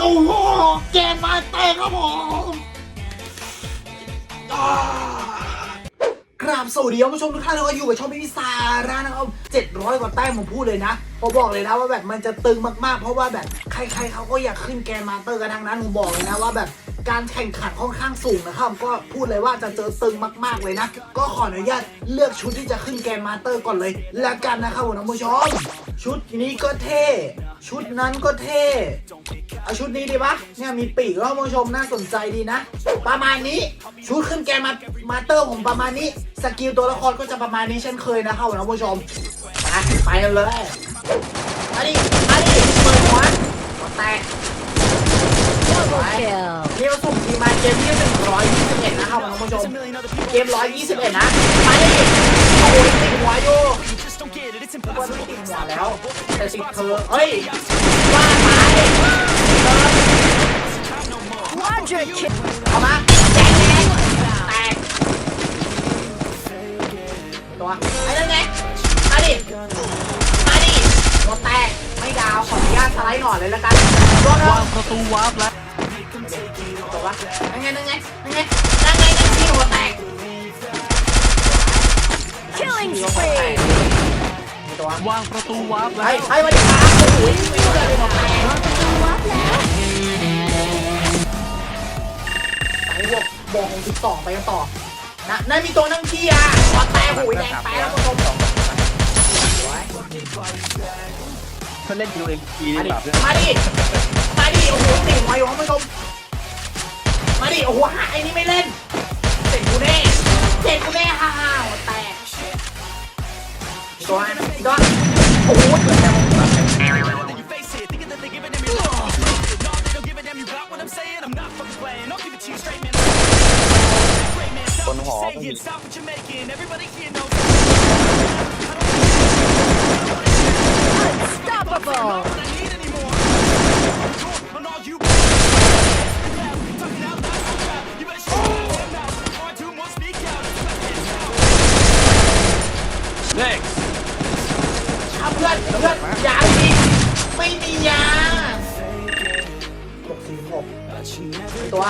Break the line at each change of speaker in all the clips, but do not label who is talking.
โอ้โหเกมมาเตะครับผมอ่ากราบสวัสดีคุณผู้ชมทุกท่านนะครับอยู่กับช่องพิซาร่านะครับ700 กว่าแต้มผมพูดเลยนะผมบอกเลยนะว่าแบบมันจะตึงมากๆ เพราะว่าแบบใครๆเขาก็อยากขึ้นแกนด์มาสเตอร์กันทั้งนั้นผมบอกเลยนะว่าแบบการแข่งขันค่อนข้างสูงนะครับก็พูดเลยว่าจะเจอตึงมาก ๆเลยนะ ก็ขออนุญาตเลือกชุดที่จะขึ้นแกนด์มาสเตอร์ก่อนเลย และกันนะครับผมท่านผู้ชม ชุดนี้ก็เท่ ชุดนั้นก็เท่เอาชุดนี้ดีปะเนี่ยมีปีกแล้วคุณผู้ชมน่าสนใจดีนะ ประมาณนี้ชุดขึ้นแกมามาเตอร์ผมประมาณนี้สกิลตัวละครก็จะประมาณนี้เช่นเคยนะครับคุณผู้ชมไปกันเลยมาดิมาดิเปิดหัวแตก
Double kill.
นี่มาสุ่มทีมาเกมที่หนึ่งร้อยยี่สิบเอ็ดนะครับคุณผู้ชมเกมร้อยยี่สิบเอ็ดนะไปดิโอ้ยติดหัวอยู่ ว่าไม่ติดหัวแล้วแต่ติดเธอเฮ้ยว่าตาย
Quadra kill.
เอามาแตกแตกแตกตัวไอ้นั่นไงมาดิมาดิหัวแตกไม่ดาวขออนุญาตสไลด์หน่อยเลยแล้วกันโดนแล้ว
วางประตูวาร์ปแล้ว
ตัววะนั่นไงนั่นไงนั่นไงนั่นไงนั่นที่หัวแตก
Killing
ที่หัวแตก
spree.
ตัว
วางประตูวาร์ปแล้
ไอ้
ว
ไอ้วันนี้ครับโอ้โหไม่เชื่อเลยหัวแตก
What now?
ไปบวกบวกของสิบสองไปกันต่อนะนั่นมีตัวนั่งขี้อะหัวแตกหูยแดงไปแล้วคุณผู้ชม
ถ้าเล่นคิวเองที
มา
นี่
ดิ
แบบ
มาดิ มาดิ โอ้โหติ่งไว้อยู่คุณผู้ชมมาดิ โอ้โหหาไอ้นี่ไม่เล่นเจ็บกูแน่เจ็บกูแน่ฮ่าฮ่าหัวแตก ตัวตัวโอ้โหเกิดจาก
บนหอก็มี
Unstoppable.
เพื่
อนเพื่อนยาดิไม่มียาหกสี่หกตัว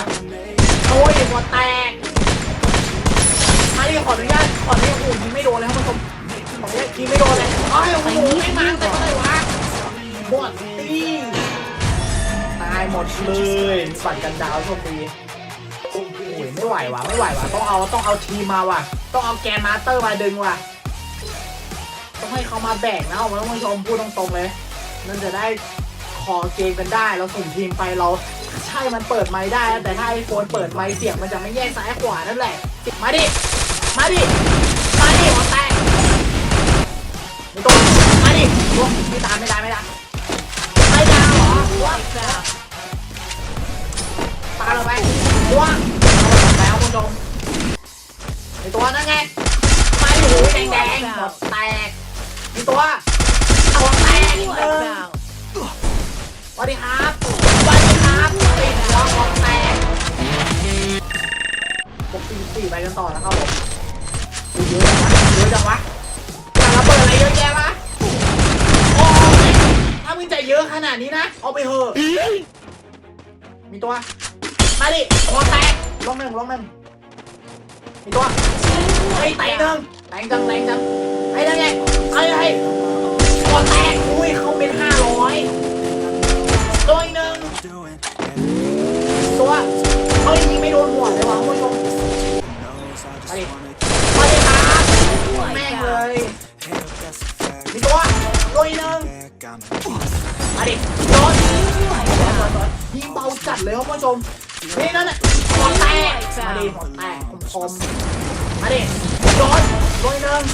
โอ้ยหัวแตกมาดิขออนุญาตขออนุญาตโอ้ยิงไม่โดนเลยครับผู้ชมขออนุญาตยิงไม่โดนเลยอ้าวโอ้โหไม่มาแต่เมื่ไหร่วะหมดตีตายหมดเลยปัดกันดาวโชคดีโอ้โหไม่ไหวว่ะไม่ไหวว่ะต้องเอาต้องเอาทีมมาว่ะ ต้องเอาแกนมาสเตอร์มาดึงว่ะ ต้องให้เขามาแบ่งนะท่านผู้ชมพูดตรงๆเลย นั่นจะได้คอเกมกันได้เราสุ่มทีมไปเราใช่มันเปิดไม้ได้ แต่ถ้าไอโฟนเปิดไม้เสียงมันจะไม่แยกซ้ายขวานั่นแหละมาดิมาดิมาดิหัวแตกไม่ต้องมาดิลวงไม่ตามไม่ได้ไม่ได้ไม่ได้เหรอลวงปาลงไปวงเอาแล้วคุณผู้ชมไอตัวนั่นไงมาดิหูแดงแดงๆหมดแตก มีตัวเอาแตกหนึ่งสวัสดีครับสวัสดีครับติดหัวของแตกปกติสี่ไปกันต่อนะครับผมเยอะจังวะเยอะจังวะอยากระเบิดอะไรเยอะแยะวะโอ้ยถ้ามึงจเยอะขนาดนี้นะ เอาไปเถอะ มีตัว มาดิหัวแตกลงหนึ่งลงหนึ่งมีตัวไอ้แตกหนึ่ง แตกจังแตกจังไอ้นั่นไงไอ้ไอ้หัวแตกอุ้ยเขาเป็นห้าร้อยตัวอีกหนึ่งตัวเฮ้ยยิงไม่โดนหัวเลยวะคุณผู้ชมมาดิมาดิครับแม่งเลยมีตัวตัวอีกหนึ่งมาดิโดนยิงเบาจัดเลยครับคุณผู้ชมนี่นั่นน่ะหัวแตกมาดิหัวแตกคมๆมาดิ ดนตัวอีกหนึ่ง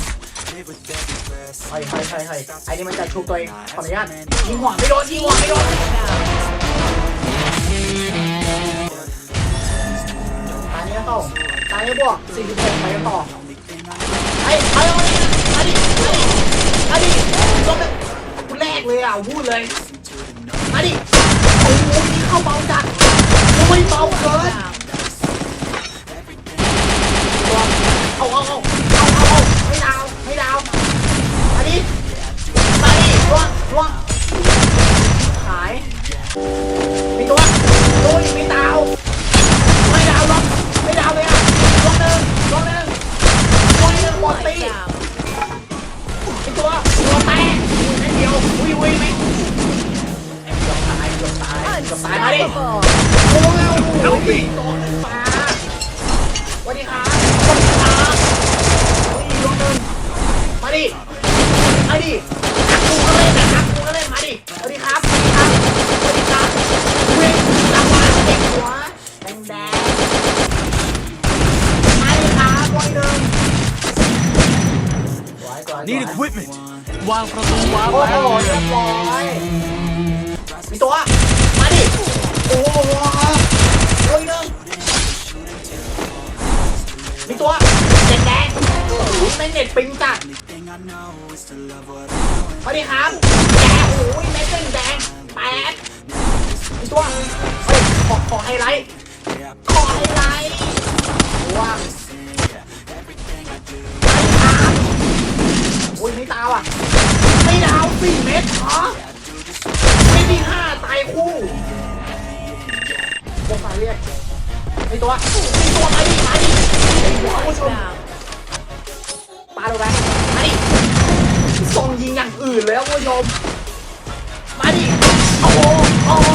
เฮ้ยเฮ้ยเฮ้ยเฮ้ยไอ้นี่มันจะชุบตัวเองขออนุญาตยิงหัวไม่โดนยิงหัวไม่โดนตายนี้ต่อตายนี้บวก46ไปกันต่อไอ้ไอ้มาดิมาดิมาดิลงไปกูแรกเลยอะพูดเลยมาดิโอ้โหนี่เข้าเบาจัดโอ้ยเบาเกิน ไอตัวตัวแตกอุ้ยไม่เดียววุ้ยอุ้ยไห
ม
ไอ้เกือบตายเกือบตายเกือบตายมาดิ Unstoppable. โอ้ยเอาปีกโนฟ้าวัสดีครัวันนี้รับนี่รถเดินมาดิมาดิ
Need equipment วางประตูวาร์ป
โอ้
แล้
โห
ว
เรียบร้อยมีตัว มาดิ โอ้โหโอ้ยหนึ่งมีตัวแดงแดงๆโอ้โหแม่งเน็ตปิงจัดมาดิครับแกโอ้ยแม่งเด้งแดงแปดมีตัวเฮ้ยขอขอไฮไลท์ขอไฮไลท์ว้าว สี่เมตรเหรอไม่มีห้าตายคู่พวกมาเรียกไอตัวไอตัวมาดิมาดิไอหัวผู้ชมปาลงไปมาดิส่งยิงอย่างอื่นเลยครับผู้ชมมาดิโอ้โหโอ้โห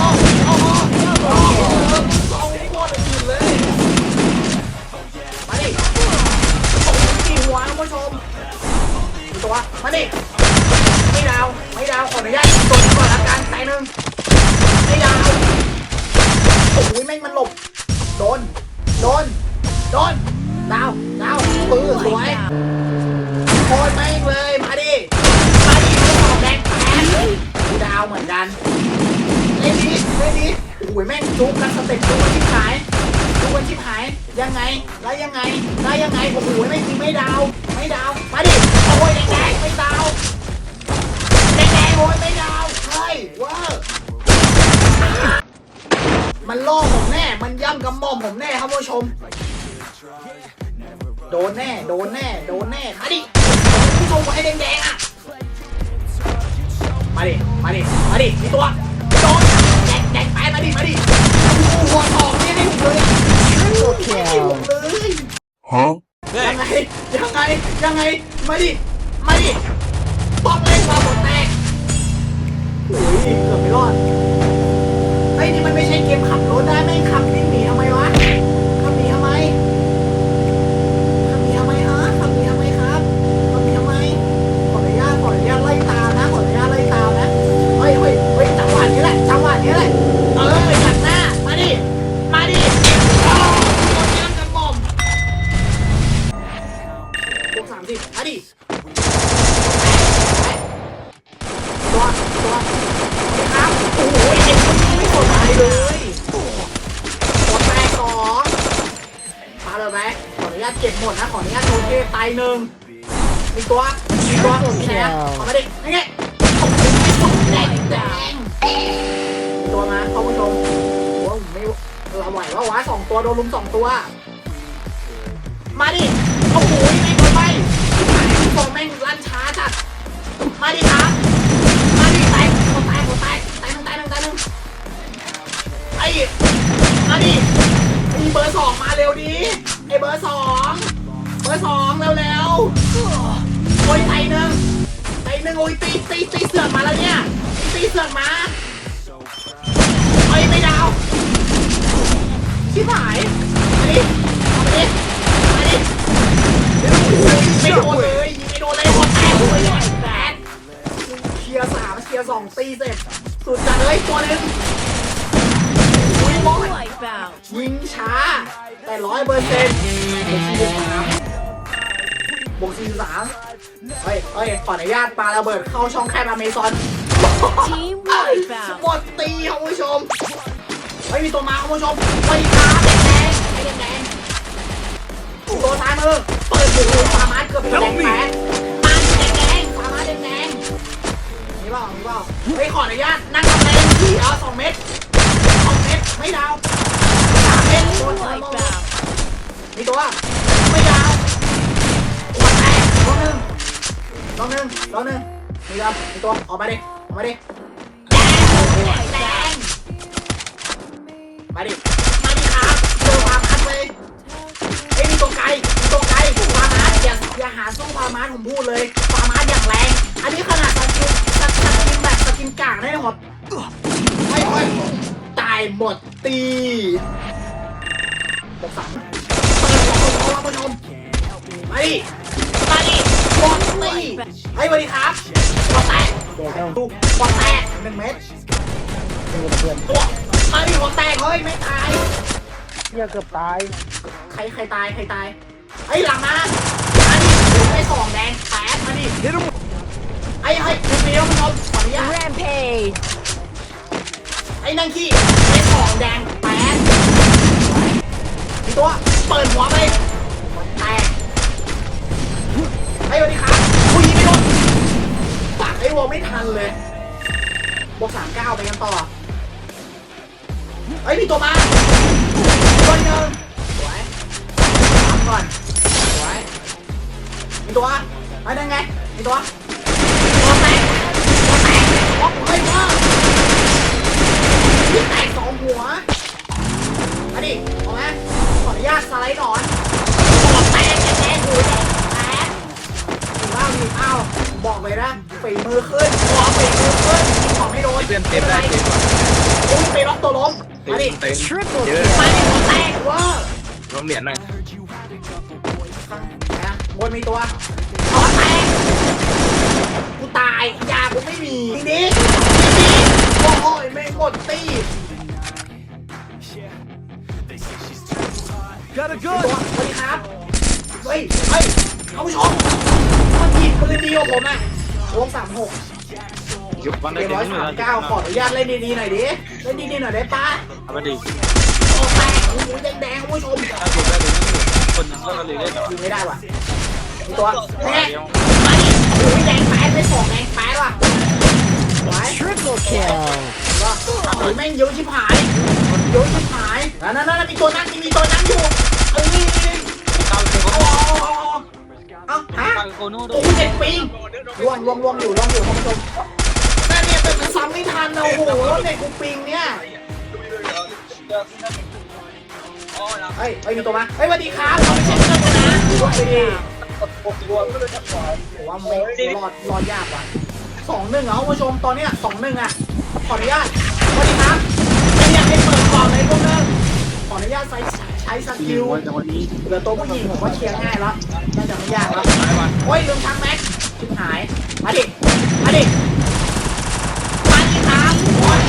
โอ้โหโอ้โหส่งโคตรอื่นเลยมาดิส่งตีหัวผู้ชมตัวมาดิ ไม่ดาว ไม่ดาว ขออนุญาตกดก่อนละกันสายหนึ่งไม่ดาว โอ้ยแม่งมันหลบ โดน โดน โดน ดาว ดาวปื้อสวยโคตรแม่งเลย มาดิ มาดิไม่ออกแดงแปดดาวเหมือนกันเล่นดิเล่นดิโอ้ยแม่งจุกกันสเต็ปจุกกันชิบหายจุกกันชิบหาย ยังไง แล้วยังไง แล้วยังไง โอ้โหไม่จริงไม่ดาว ไม่ดาว มาดิ โอ้ยแดงๆไม่ดาว แดงๆโอ้ยไม่ดาวเฮ้ยเว้ามันล่อผมแน่ มันย่ำกำมอมผมแน่ครับผู้ชม โดนแน่ โดนแน่ โดนแน่มาดิผู้ชมไอ้แดงๆอะ มาดิ มาดิ มาดิ มีตัวโดนแดงแดงไปมาดิ มาดิหัวทองนี่ให้ผมเลยให้ผมเลย
Huh?
ยังไง ยังไง ยังไง มาดิมาดิายหนึ่งมีตัวมีตัวมีแขนขอมาดินี่ไงโอ้โหไม่ตกแดงแดงมีตัวมาเข้าผู้ชมโอ้โหไม่เราไหวว่าวะสองตัวโดนลุมสองตัว มาดิ โอ้โหแม่งโดนไปฟองแม่งลั่นช้าจัด มาดิครับ แต่ร้อยเปอร์เซ็นต์บวกสี่สามบวกสี่สามเฮ้ยเฮ้ยขออนุญาตปาระเบิดเข้าช่องแคบอเมซอน
Team wipeout.
หมดตีครับคุณผู้ชมไม่มีตัวมาครับคุณผู้ชมไม่ขาแดงแดงไอ้แดงแดงตัวซ้ายมือเปิดหูฟาร์มาสเกือบเป็นแดงแปดมาแดงแดงฟาร์มาสแดงแดงนี่เปล่านี่เปล่าเฮ้ยขออนุญาตนั่งทำแรงที่เอาสองเม็ดสองเม็ดไม่ดาว มีตัวไม่ดาวหัวแตกลองหนึ่งลองหนึ่งลองหนึ่งมีครับมีตัวออกมาดิออกมาดิแดงมาดิมาดิครับเจอความคัดเลยเอ้มีตัวไกลมีตัวไกลฟาร์มาสอย่างอย่าหาสู้ฟาร์มาสผมพูดเลยฟาร์มาสอย่างแรง อันนี้ขนาดสกินสกินแบบสกินกลางได้หรอไม่ไม่ตายหมดตี บอกสามเปิดหัวของเราผู้ชมมาดิมาดิหมดตีเฮ้สวัสดีครับบอลแตกลูกบอลแตกหนึ่งเม็ดตัวมาดิบอลแตกเฮ้ยไม่ตาย
เฮียเกือบตาย
ใครใครตายใครตายไอ้หลังมามาดิไอ้สองแดงแปดมาดิไอ้ไอ้คุณเมียวผู้ชมขออนุญาต
Rampage.
ไอ้นั่งขี้ไอ้ของแดง แปดอีตัว เปิดหัวไปแตกไอ้สวัสดีครับผู้หญิงไม่โดนปักไอ้วอลไม่ทันเลยบวกสามเก้าไปกันต่อไอ้ยมีตัวมาตัวหนึ่งสวยทำก่อนสวยมีตัวไอ้นั่นไงมีตัวตัวแตกตัวแตกโอ้เฮ้ยว่าพี่แตกสองหัวมาดิเอาไหมข ออนุญาตสไลด์หนอนหัวแตกแตกแตกหูแตกแตกถือว่ามีอ้าวบอกเลยนะฝีมือขึ้นหัวฝีมือขึ้นของไม่โดน
เพื่อนเต็มได้เต็ม
อุ้ยไปล็อกตัวล้มมาดิ
เต็มเยอะ
มาดิหัวแตกเว้า
ลงเหรียญหน่อย
นะบนมีตัวหัวแตกกูตายยากูไม่มีทีนี้ทีนี้โอ้ยไม่หมดตี
Got a
ตัว
gun!
สวัสดีครับ เฮ้ย เฮ้ยเอาผู้ชมมันผิดปืนดีของผมอะวงสามหก
ยุบวัน
เก
ได้
ม
เต็ม
ร้อย
มื
สา
อ
มเก้าขออนุญาตเล่นดีๆหน่อยดิ เล่นดีๆหน่อยได้ปะ
เอามาดิ
โอ้แตกโอ้โหแดงๆคุณผู้ชม
ถ้าถูกได้ถึงคนนึงก็เลยได้ต่อ
ยิงไม่ได้ว่ะมีตัวแม่มาดิโอ้ยแดงแป๊ดไปสองแดงแป๊ดว่ะไว้
Triple kill.
ว่าโอ้ยแม่งเยอะชิบหายเยอะชิบหายนั่นนั่นนั่นมีตัวนั่งมีตัวนั่งอยู่ เก้า
เป็นคน
เอาเอาฮะ
เก้าโน่ด้ว
โอ้
ย
ยเจ็ดปีล่วงล่วงล่วงอยู่ล่วงอยู่ท่านผู้ชมนั่เนี่ยแต่มันซ้ำไม่ทันนะโอ้โหแล้วเน็ตกูปิงเนี่ยเฮ้ยเฮ้ยมีตัวมาเฮ้ยสวัสดีครับเราไม่ใช่เพื่อนกันนะล่วงไปดิผมว่าไม่รอดรอดยากว่ะสองหนึ่งเหรอท่านผู้ชมตอนเนี้ยสองหนึ่งอะขออนุญาตสวัสดีครับไม่อยากให้เปิดก่อนเลยพวกนึงขออนุญาตใช้ใช้สกิลเหลือตัวผู้หญิงผมว่าเคลียร์ง่ายแล้วน่าจะไม่ยากแล้วโอ้ยลืมทางแม็กชิบหายมาดิมาดิมาดิครับโอ้ย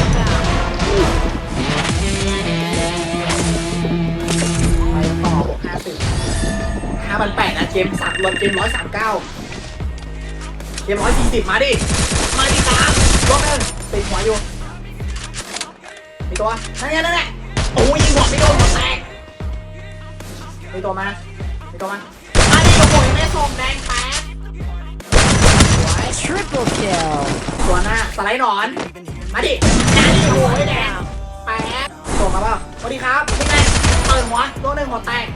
ไปต่อห้าสิบห้าพันแปดนะเกมสามรวมเกมร้อยสามเก้าเกมร้อยสี่สิบมาดิ มาดิครับรอบนึงติดหัวอยู่มีตัวนั่นไงนั่นแหละโอ้ยยิงหัวไม่โดน มีตัวมา มีตัวมามาดิโอ้โหยังไม่ได้ส่งแดงแป๊บ
Triple kill.
ตัวหน้าสไลด์หนอน มาดินาดิโอ้ยแดงแป๊บส่งมาเปล่าสวัสดีครับพี่แม่เปิดหัวตัวหนึ่งหัวแตก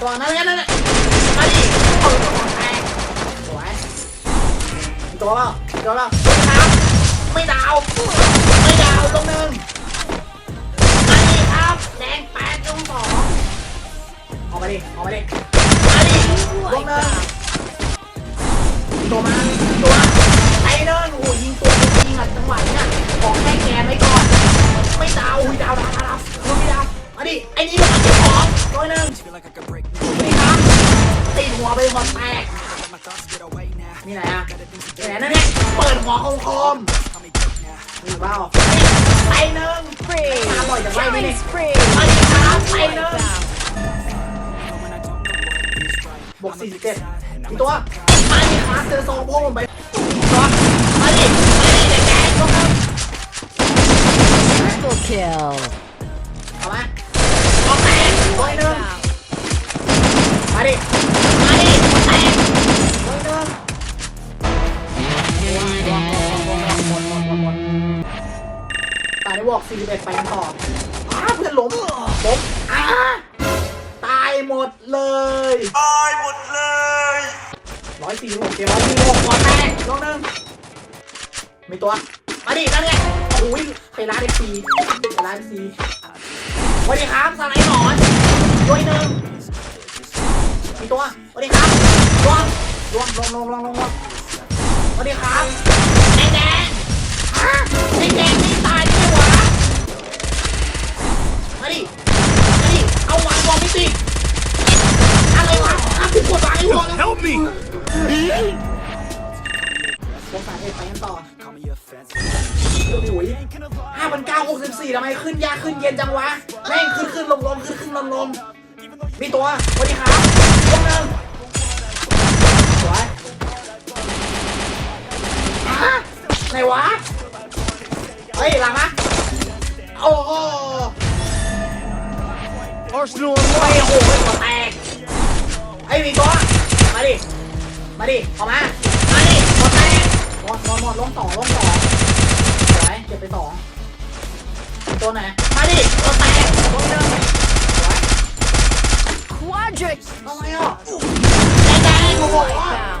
ตัวนั้นนั่นนั่นมาดิเปิดหัวแตกสวยตัวเปล่าตัวเปล่าสวัสดีครับไม่ดาว ไม่ดาวตรงหนึ่ง ตรงสองออกมาดิ ออกมาดิมาดิตรงหนึ่งตัวมาตัวไอ้เนินโอ้ยยิงตัวยิงอะจังหวะเนี้ยของแค่แกนไว้ก่อน ไม่ดาวอุ้ยดาวดาวดาวดาวไม่ดาวมาดิ ไอ้นี่มันเก็บของตัวหนึ่งนี่ครับตีหัวไปหัวแตกนี่ไหนอะแหนนั่นเนี่ยเปิดหัวคมคม นี่เปล่าไอ้หนึ่ง
Spree.
มาบ่อยจังไรไม่
Killing
เนี่ย
spree.
มาดิครับไอ้หนึ่ง
Wipeout.
บวก47อีกตัวมาดิครับเจอโซโพ่งไปตัวมาดิมาดิเด็กแกงตัวนึง
Triple kill.
ไปกันต่ออ้าเพื่อนล้มล้มอ้าตายหมดเลย
ตายหมดเลย
ร้อยสี่สิบหกเกมร้อยสี่สิบหกหัวแตกลงหนึ่งมีตัว มาดินั่นไงโอ้ยไปร้านเอ็กซีไปร้านเอ็กซีสวัสดีครับสไลด์หนอนด้วยหนึ่งมีตัวสวัสดีครับลวงลวงลงลงลงลงลงสวัสดีครับแดงแดงฮะแดงแดงนี่ตายได้ไมาดิมาดิเอาวางวางไม่ติดอะไรวะอ้าวกูกดวางไอ้วมงแล้ว Help me! สงสารเไปกันต่อห้าพันเก้าหกสิบสี่ทำไมขึ้นยาขึ้นเย็นจังวะ แม่งขึ้นขึ้นลงลงขึ้นขึ้นลงลงมีตัวสวัสดีครัตัวหนึ่งสวยฮะไหนวะ เฮ้ยหลังอะโอ้
Arsenal
โอ้ยโหหัวแตกไอ้ยมีตัวมาดิ มาดิออกมา มาดิหัวแตกหมดหมดหมดลงสองลงสองสวยเก็บไปสองมีตัวไหน มาดิหัวแตกลงหนึ่งสวย
Quadrix
ทำไมอะแดงๆโอ้โห
down.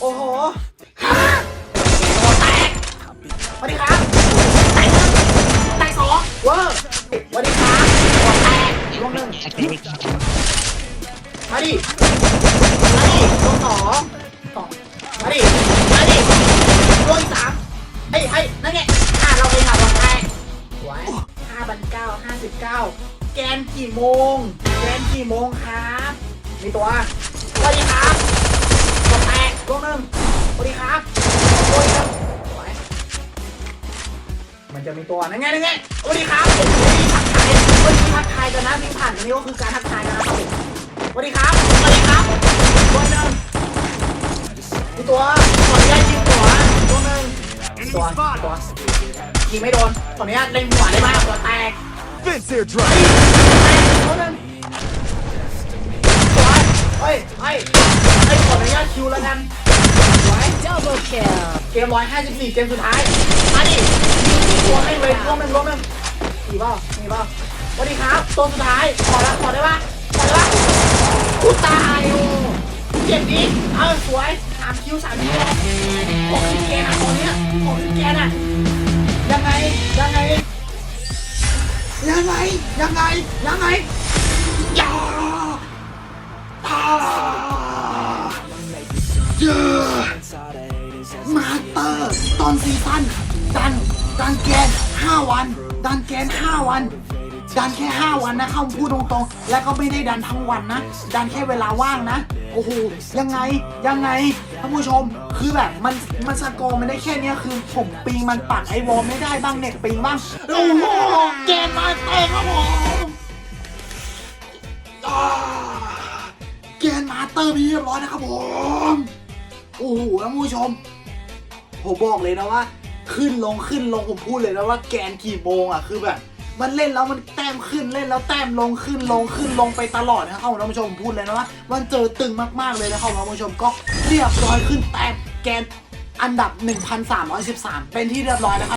โอ้โห มาดิ มาดิลงสองสองมาดิ มาดิลงอีกสามเฮ้ยเฮ้ยนั่นไงอ่าเราเองอะลงไปสวยห้าพันเก้าห้าสิบเก้าแกนกี่โมง แกนกี่โมงครับ มีตัวสวัสดีครับกดแตกลงหนึ่งสวัสดีครับ จะมีตัวนั่นไงนั่นไงสวัสดีครับโอ้ยทักทายเฮ้ทักทายกันนะวิ่งผ่านอันนี้ก็คือการทักทายกันนะครับผมสวัสดีครับสวัสดีครับตัวหนึ่งมีตัวขออนุญาตยิงหัวตัวหนึ่งตัวตัวยิงไม่โดนขออนุญาตเล็งหัวได้ไหมหัวแตก
Vince here drop.
แตกตัวหนึ่งตัวเฮ้ยเฮ้ยเฮ้ยขออนุญาตคิวแล้วกันสวย
Double kill.
เกม154 เกมสุดท้าย มาดิ ตัวไม่เลยร่วมหนึ่งร่วมหนึ่งมีป่ามีป่าสวัสดีครับตัวสุดท้ายขอละขอได้ป่ะขอได้ป่ะกูตายโอ้เจ็บดิเออสวยสามคิวสามคิวของซิแกนอะตัวเนี้ยของซิแกนอะยังไงยังไงยังไงยังไงยังไงยาพาเยอะมาเตอร์ตอนซีซั่นดัน ดันแกน5 วัน ดันแกน 5 วัน ดันแค่ 5 วันนะเข้าพูดตรงๆ แล้วก็ไม่ได้ดันทั้งวันนะ ดันแค่เวลาว่างนะ โอ้โห ยังไง ยังไง ท่านผู้ชม คือแบบมันมันสกอร์มันได้แค่เนี้ยคือผมปิงมันปักไอวอลไม่ได้บ้างเน็ตปิงบ้าง โอ้โหเกมมาเตะครับผมอ่าเกมมาเตอร์พี่เรียบร้อยนะครับผม โอ้โหท่านผู้ชม ผมบอกเลยนะว่า ขึ้นลงขึ้นลงผมพูดเลยนะว่าแกนกี่โมงอะคือแบบ มันเล่นแล้วมันแต้มขึ้นเล่นแล้วแต้มลงขึ้นลงขึ้นลงไปตลอดนะครับท่านผู้ชมผมพูดเลยนะว่ามันเจอตึงมากๆเลยนะครับท่านผู้ชมก็เรียบร้อยขึ้นแต้มแกนอันดับ 1313 เป็นที่เรียบร้อยนะครับ